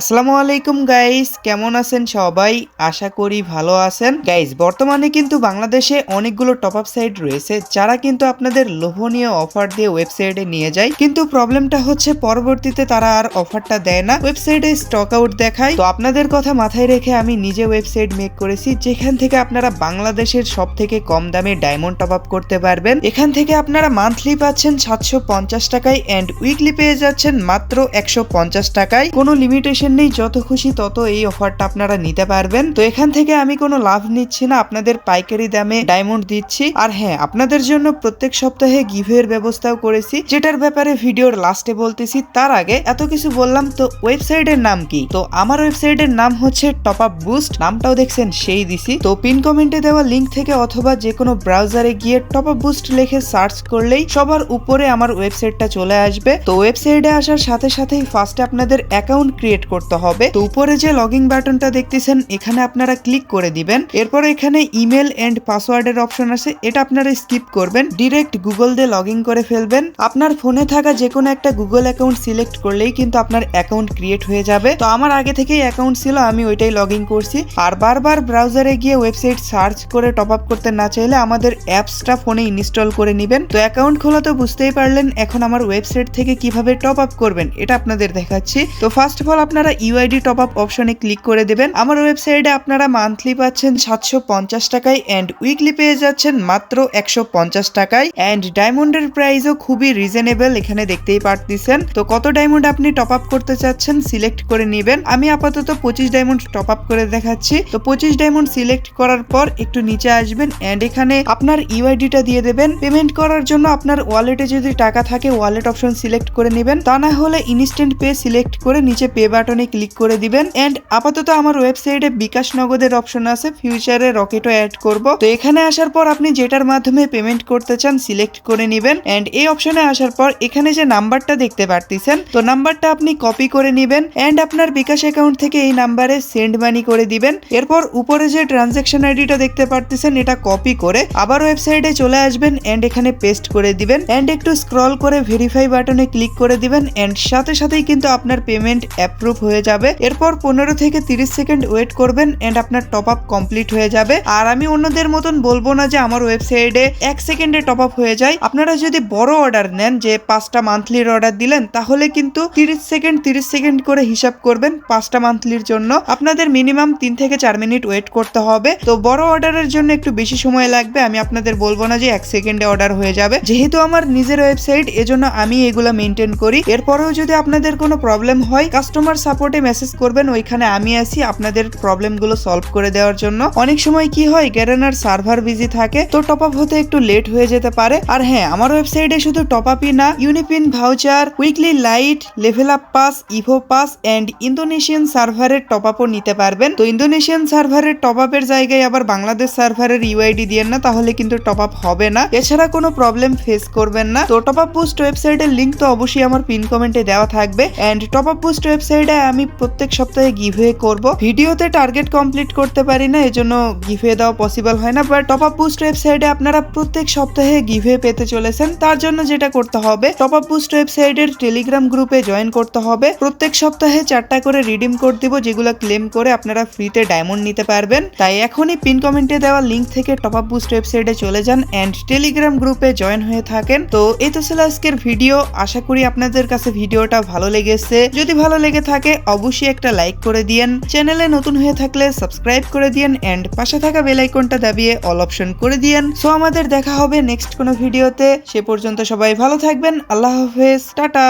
আসসালামু আলাইকুম গাইস কেমন আছেন সবাই? আশা করি ভালো আছেন। গাইস বর্তমানে কিন্তু বাংলাদেশে অনেকগুলো টপ আপ সাইট রয়েছে, যারা কিন্তু আপনাদের লোভনীয় অফার দিয়ে ওয়েবসাইটে নিয়ে যায়। কিন্তু প্রবলেমটা হচ্ছে, পরবর্তীতে তারা আর অফারটা দেয় না। ওয়েবসাইটে স্টক আউট দেখায়। তো আপনাদের কথা মাথায় রেখে আমি নিজে ওয়েবসাইট মেক করেছি, যেখান থেকে আপনারা বাংলাদেশের সব থেকে কম দামে ডায়মন্ড টপ আপ করতে পারবেন। এখান থেকে আপনারা মান্থলি পাচ্ছেন সাতশো পঞ্চাশ টাকায় অ্যান্ড উইকলি পেয়ে যাচ্ছেন মাত্র একশো পঞ্চাশ টাকায়। কোনো লিমিটেশন নেই, যত খুশি তত এই অফারটা আপনারা নিতে পারবেন। তো এখান থেকে আমি কোনো লাভ নিচ্ছি না, আপনাদের পাইকারি দামে ডায়মন্ড দিচ্ছি। আর হ্যাঁ আপনাদের জন্য প্রত্যেক সপ্তাহে গিভের ব্যবস্থাও করেছি, যেটার ব্যাপারে ভিডিওর লাস্টে বলতেছি। তার আগে এত কিছু বললাম, তো ওয়েবসাইটের নাম কি? তো আমার ওয়েবসাইটের নাম হচ্ছে টপ আপ বুস্ট নামটাও দেখছেন সেই দিছি। তো পিন কমেন্টে দেওয়া লিঙ্ক থেকে অথবা যে কোনো ব্রাউজারে গিয়ে টপ আপ বুস্ট লিখে সার্চ করলেই সবার উপরে আমার ওয়েবসাইটটা চলে আসবে। তো ওয়েবসাইটে আসার সাথে সাথেই ফার্স্টে আপনাদের অ্যাকাউন্ট ক্রিয়েট করতে হবে। তো উপরে যে লগইন বাটনটা দেখতেছেন, এখানে আপনারা ক্লিক করে দিবেন। এরপর এখানে ইমেল এন্ড পাসওয়ার্ডের অপশন আছে। এটা আপনারা স্কিপ করবেন। ডিরেক্ট গুগল দিয়ে লগ করে ফেলবেন। আপনার ফোনে থাকা যে কোনো একটা গুগল অ্যাকাউন্ট সিলেক্ট করলেই কিন্তু আপনার অ্যাকাউন্ট ক্রিয়েট হয়ে যাবে। তো আমার আগে থেকেই অ্যাকাউন্ট ছিল, আমি ওইটাই লগ করছি। আর বারবার ব্রাউজারে গিয়ে ওয়েবসাইট সার্চ করে টপ আপ করতে না চাইলে আমাদের অ্যাপসটা ফোনে ইনস্টল করে নেবেন। তো অ্যাকাউন্ট খোলা তো বুঝতেই পারলেন, এখন আমার ওয়েবসাইট থেকে কীভাবে টপ আপ করবেন, এটা আপনাদের দেখাচ্ছি। তো ফার্স্ট অফ অল আপনারা ইউআইডি টপ আপ অপশনে ক্লিক করে দেবেন। আমার ওয়েবসাইটে আপনারা মান্থলি পাচ্ছেন সাতশো পঞ্চাশ টাকায় অ্যান্ড উইকলি পেয়ে যাচ্ছেন মাত্র একশো পঞ্চাশ টাকায়। অ্যান্ড ডায়মন্ডের প্রাইসও খুবই রিজনেবল এখানে দেখতেই পারতেছেন। তো কত ডায়মন্ড আপনি টপ আপ করতে চাচ্ছেন সিলেক্ট করে নেবেন। আমি আপাতত পঁচিশ ডায়মন্ড টপ আপ করে দেখাচ্ছি। তো পঁচিশ ডায়মন্ড সিলেক্ট করার পর একটু নিচে আসবেন অ্যান্ড এখানে আপনার ইউআইডিটা দিয়ে দেবেন। পেমেন্ট করার জন্য আপনার ওয়ালেটে যদি টাকা থাকে ওয়ালেট অপশন সিলেক্ট করে নেবেন। তা না হলে ইনস্ট্যান্ট পে সিলেক্ট করে নিচে পে বাটনে ক্লিক করে দিবেন। এন্ড আপাতত আমার ওয়েবসাইটে বিকাশ নগদের অপশন আছে ফিউচারে রকেটও অ্যাড করব। তো এখানে আসার পর আপনি যেটার মাধ্যমে পেমেন্ট করতে চান সিলেক্ট করে নেবেন। এন্ড এই অপশনে আসার পর এখানে যে নাম্বারটা দেখতে পারতেছেন, তো নাম্বারটা আপনি কপি করে নেবেন। এন্ড আপনার বিকাশ অ্যাকাউন্ট থেকে এই নাম্বারে সেন্ড মানি করে দিবেন। এরপর উপরে যে ট্রানজাকশন আইডিটা দেখতে পারতেছেন, এটা কপি করে আবার ওয়েবসাইটে চলে আসবেন এন্ড এখানে পেস্ট করে দিবেন। এন্ড একটু স্ক্রল করে ভেরিফাই বাটনে ক্লিক করে দিবেন। এন্ড সাথে সাথেই কিন্তু আপনার পেমেন্ট অ্যাপ্রুভ হয়ে যাবে। এরপর পনেরো থেকে তিরিশ সেকেন্ড ওয়েট করবেন এন্ড আপনার টপ আপ কমপ্লিট হয়ে যাবে। আর আমি অন্যদের মতন বলব না যে আমার ওয়েবসাইটে এক সেকেন্ডে টপ আপ হয়ে যায়। আপনারা যদি বড় অর্ডার নেন, যে পাঁচটা মান্থলির অর্ডার দিলেন, তাহলে কিন্তু তিরিশ সেকেন্ড তিরিশ সেকেন্ড করে হিসাব করবেন পাঁচটা মান্থলির জন্য। আপনাদের মিনিমাম তিন থেকে চার মিনিট ওয়েট করতে হবে। তো বড় অর্ডারের জন্য একটু বেশি সময় লাগবে। আমি আপনাদের বলব না যে এক সেকেন্ডে অর্ডার হয়ে যাবে। যেহেতু আমার নিজের ওয়েবসাইট এজন্য আমি এগুলো মেনটেন করি। এরপরেও যদি আপনাদের কোনো প্রবলেম হয় কাস্টমার সাপোর্টে মেসেজ করবেন, ওইখানে আমি আছি আপনাদের প্রবলেমগুলো সলভ করে দেওয়ার জন্য। অনেক সময় কি হয় গ্যারেনার সার্ভার বিজি থাকে, তো টপ আপ হতে একটু লেট হয়ে যেতে পারে। আর হ্যাঁ আমার ওয়েবসাইটে শুধু টপ আপই না UniPin voucher weekly lite level up pass Evo pass and Indonesian সার্ভারের টপ আপও নিতে পারবেন। তো ইন্দোনেশিয়ান সার্ভারের টপ আপের জায়গায় আবার বাংলাদেশ সার্ভারের ইউআইডি দিয়ে না, তাহলে কিন্তু টপ আপ হবে না। এছাড়া কোনো প্রবলেম ফেস করবেন না। তো টপ আপ বুস্ট ওয়েবসাইটের লিঙ্ক তো অবশ্যই আমার পিন কমেন্টে দেওয়া থাকবে। এন্ড টপ আপ বুস্ট ওয়েবসাইটে আমি প্রত্যেক সপ্তাহে গিভওয়ে করব। ভিডিওতে টার্গেট কমপ্লিট করতে পারি না, এজন্য গিভওয়ে দেওয়া পসিবল হয় না বাট টপ আপ বুস্ট ওয়েবসাইটে আপনারা প্রত্যেক সপ্তাহে গিভওয়ে পেতে চলেছেন। তার জন্য যেটা করতে হবে টপ আপ বুস্ট ওয়েবসাইটের টেলিগ্রাম গ্রুপে জয়েন করতে হবে। প্রত্যেক সপ্তাহে চারটা করে রিডিম কোড দিব, যেগুলো ক্লেম করে আপনারা ফ্রিতে ডায়মন্ড নিতে পারবেন। তাই এখনই পিন কমেন্টে দেওয়া লিঙ্ক থেকে টপ আপ বুস্ট ওয়েবসাইটে চলে যান এন্ড টেলিগ্রাম গ্রুপে জয়েন হয়ে থাকেন। তো এই তো ছিল আজকের ভিডিও আশা করি আপনাদের কাছে ভিডিওটা ভালো লেগেছে। যদি ভালো লেগে থাকে অবশ্যই একটা লাইক করে দিয়েন। চ্যানেলে নতুন হয়ে থাকলে সাবস্ক্রাইব করে দিয়েন এন্ড পাশে থাকা বেল আইকনটা দাবিয়ে অল অপশন করে দিয়েন। সো আমাদের দেখা হবে নেক্সট কোনো ভিডিওতে। সে পর্যন্ত সবাই ভালো থাকবেন। আল্লাহ হাফেজ। টাটা।